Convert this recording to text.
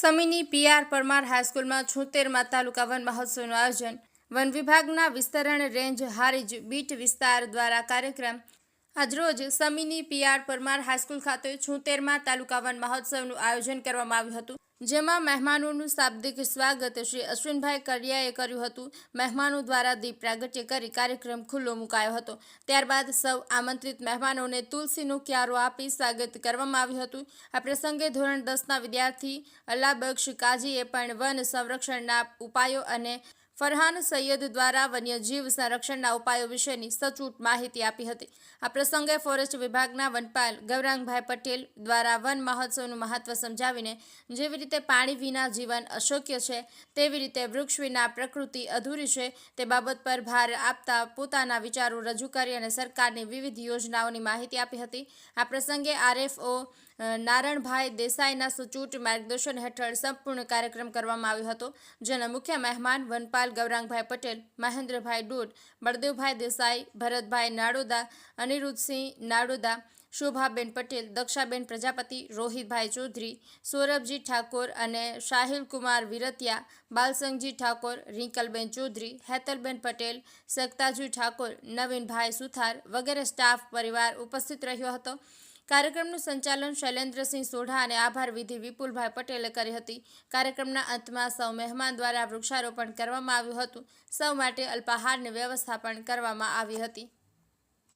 સમીની PR Parmar હાઈસ્કૂલમાં છોતેરમાં તાલુકા વન મહોત્સવનું આયોજન. વન વિભાગના વિસ્તરણ રેન્જ હારીજ બીટ વિસ્તાર દ્વારા કાર્યક્રમ. આજરોજ સમીની પીઆર પરમાર હાઈસ્કૂલ ખાતે છોતેરમાં તાલુકા વન મહોત્સવનું આયોજન કરવામાં આવ્યું હતું. જેમાં મહેમાનોનું શાબ્દિક સ્વાગત શ્રી અશ્વિનભાઈ કડિયાએ કર્યું હતું. મહેમાનો દ્વારા દીપ પ્રાગટ્ય કરી કાર્યક્રમ ખુલ્લો મુકાયો હતો. ત્યારબાદ સૌ આમંત્રિત મહેમાનોને તુલસીનો ક્યારો આપી સ્વાગત કરવામાં આવ્યું હતું. આ પ્રસંગે ધોરણ દસના વિદ્યાર્થી અલ્લાબક્ષ કાજીએ પણ વન સંરક્ષણના ઉપાયો અને ફરહાન સૈયદ દ્વારા વન્યજીવ સંરક્ષણના ઉપાયો વિશેની સચોટ માહિતી આપી હતી. આ પ્રસંગે ફોરેસ્ટ વિભાગના વનપાલ ગૌરાંગભાઈ પટેલ દ્વારા વન મહોત્સવનું મહત્વ સમજાવીને જેવી રીતે પાણી વિના જીવન અશક્ય છે, તેવી રીતે વૃક્ષ વિના પ્રકૃતિ અધૂરી છે, તે બાબત પર ભાર આપતા પોતાના વિચારો રજૂ કરી અને સરકારની વિવિધ યોજનાઓની માહિતી આપી હતી. આ પ્રસંગે આરએફઓ નારણભાઈ દેસાઈના સુચૂટ માર્ગદર્શન હેઠળ સંપૂર્ણ કાર્યક્રમ કરવામાં આવ્યો હતો, જેના મુખ્ય મહેમાન વનપાલ ગૌરાંગભાઈ પટેલ, મહેન્દ્રભાઈ ડોટ, બળદેવભાઈ દેસાઈ, ભરતભાઈ નાડોદા, અનિરુદ્ધસિંહ નાડોદા, શોભાબેન પટેલ, દક્ષાબેન પ્રજાપતિ, રોહિતભાઈ ચૌધરી, સૌરભજી ઠાકોર અને શાહિલ કુમાર વિરતિયા, બાલસંગજી ઠાકોર, રિંકલબેન ચૌધરી, હેતલબેન પટેલ, સક્તાજી ઠાકોર, નવીનભાઈ સુથાર વગેરે સ્ટાફ પરિવાર ઉપસ્થિત રહ્યો હતો. કાર્યક્રમનું સંચાલન શૈલેન્દ્રસિંહ સોઢા અને આભાર વિધિ વિપુલભાઈ પટેલે કરી હતી. કાર્યક્રમના અંતમાં સૌ મહેમાન દ્વારા વૃક્ષારોપણ કરવામાં આવ્યું હતું. સૌ માટે અલ્પાહારની વ્યવસ્થા પણ કરવામાં આવી હતી.